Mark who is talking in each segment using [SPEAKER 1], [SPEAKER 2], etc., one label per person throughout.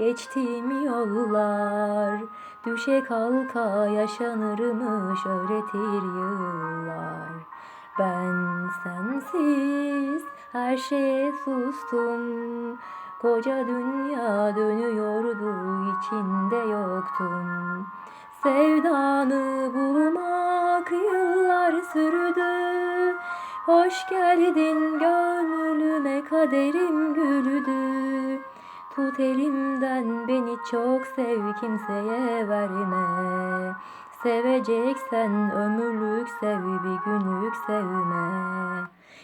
[SPEAKER 1] geçtiğim yollar Düşe kalka yaşanırmış öğretir yıllar. Ben sensiz her şeye sustum. Koca dünya dönüyordu içinde yoktum. Sevdanı bulmak yıllar sürdü. Hoş geldin gönlüme kaderim güldü Tut elimden beni çok sev kimseye verme. Seveceksen ömürlük sev bir günlük sevme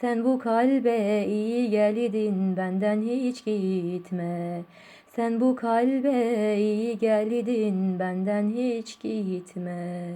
[SPEAKER 1] Sen bu kalbe iyi geldin benden hiç gitme. Sen bu kalbe iyi geldin benden hiç gitme